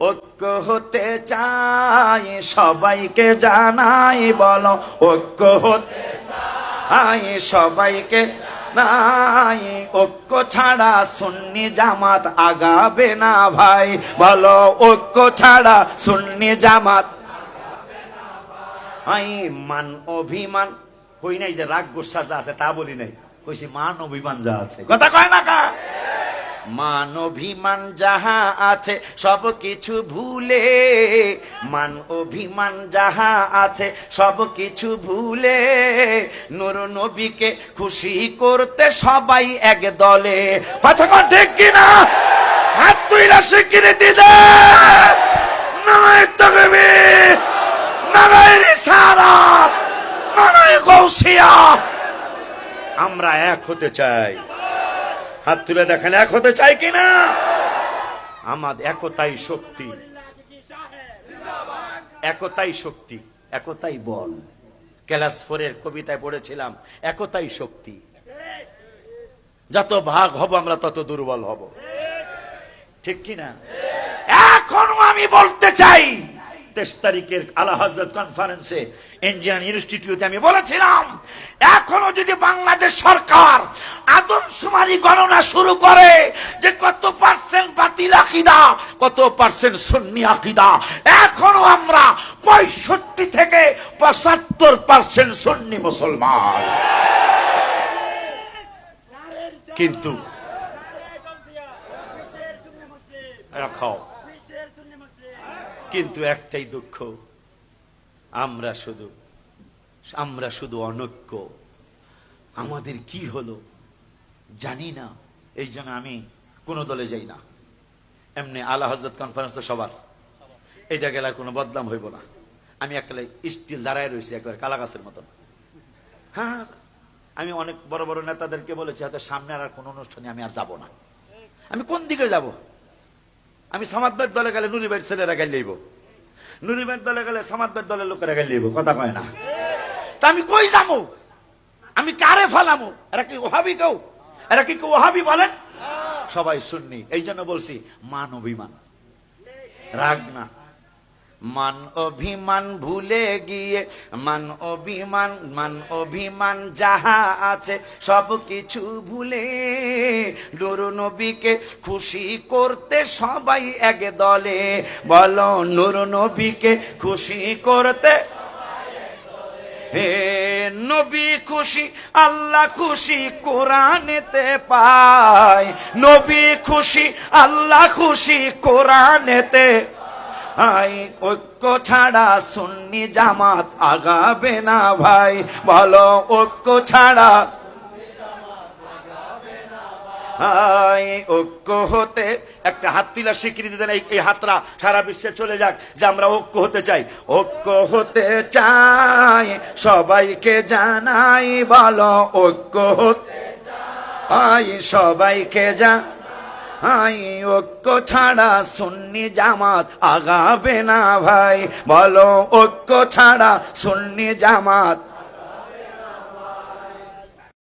ঐক্য হতে চাই, সবাইকে জানাই বলো, ঐক্য হতে চাই, সবাইকে নাই ঐক্য ছাড়া সুন্নি জামাত আগাবে না ভাই, বলো, ঐক্য ছাড়া সুন্নি জামাত আই মান অভিমান, কই নাই যে রাগ যা আছে তা বলি নাই। কইছি মান, অভিমান যা আছে। কথা কয় না কা? মান অভিমান যাহা আছে, সব কিছু ভুলে। মান অভিমান যাহা আছে, সব কিছু ভুলে। নূর নবীকে খুশি করতে সবাই এক দলে। কথা ঠিক কিনা? হাত তুইলা স্বীকৃতি দে আমরা এক হতে চাই। হাত তুলে দেখেন, এক হতে চাই কিনা? আমাদের একতাই শক্তি। একতাই শক্তি, একতাই বল। ক্লাস ফোরের কবিতায় পড়েছিলাম, একতাই শক্তি। যত ভাগ হব, আমরা তত দুর্বল হব। ঠিক কিনা? এখনও আমি বলতে চাই, তেইশ তারিখের আলা হজরত কনফারেন্সে ইন্ডিয়ান ইনস্টিটিউটে আমি বলেছিলাম, এখনও যদি বাংলাদেশ সরকার আদমশুমারি গণনা শুরু করে যে কত পার্সেন্ট বাতিল আকিদা, কত পার্সেন্ট সুন্নি আকিদা। এখনও আমরা পঁয়ষট্টি থেকে পঁচাত্তর পার্সেন্ট সুন্নি মুসলমান। কিন্তু কিন্তু একটাই দুঃখ, আমরা শুধু আমরা শুধু অনৈক্য। আমাদের কি হলো? জানি না, এই জন্য আমি কোনো দলে যাই না। এমনি আলা হজরত কনফারেন্স তো সবার। এটা গেলে কোনো বদনাম হইব না। আমি একলে স্টিল দাঁড়ায় রয়েছি একবার কালা গাছের মতন। হ্যাঁ আমি অনেক বড় বড় নেতাদেরকে বলেছি, হয়তো সামনে আর কোনো অনুষ্ঠানে আমি আর যাব না। আমি কোন দিকে যাব? আমি সামাদবের দলে গেলে নুরিবের ছেলেরা গেলে লইব। নুরিবের দলে গেলে সামাদবের দলের লোকেরা গেলে লইব, কথা কয় না। তা আমি কই যাব? আমি কারে ফেলামো? এরা কি ওহাবি কেউ? এরা কি ওহাবি বলেন সবাই শুননি এই জন্য বলছি, মান অভিমান। রাগ না। মান অভিমান ভুলে গিয়ে, মান অভিমান মান অভিমান যাহা আছে, সব কিছু ভুলে নুর নবীকে খুশি করতে সবাই এক দলে। বলো, নুর নবীকে খুশি করতে নবী খুশি, আল্লাহ খুশি কোরআনেতে পায়। নবী খুশি, আল্লাহ খুশি কোরআনেতে আই ঐক্য ছাড়া সুন্নি জামাত আগাবে না ভাই। বলো ঐক্য ছাড়া ঐক্য হতে একটা হাত তুলা স্বীকৃতি দেন, এই হাতটা সারা বিশ্বে চলে যাক, যে আমরা ঐক্য হতে চাই। ঐক্য হতে চাই, সবাইকে জানাই বলো, ঐক্য হতে আই সবাইকে যা আই ঐক্য ছাড়া সুন্নি জামাত আগাবে না ভাই। বলো, ঐক্য ছাড়া সুন্নি জামাত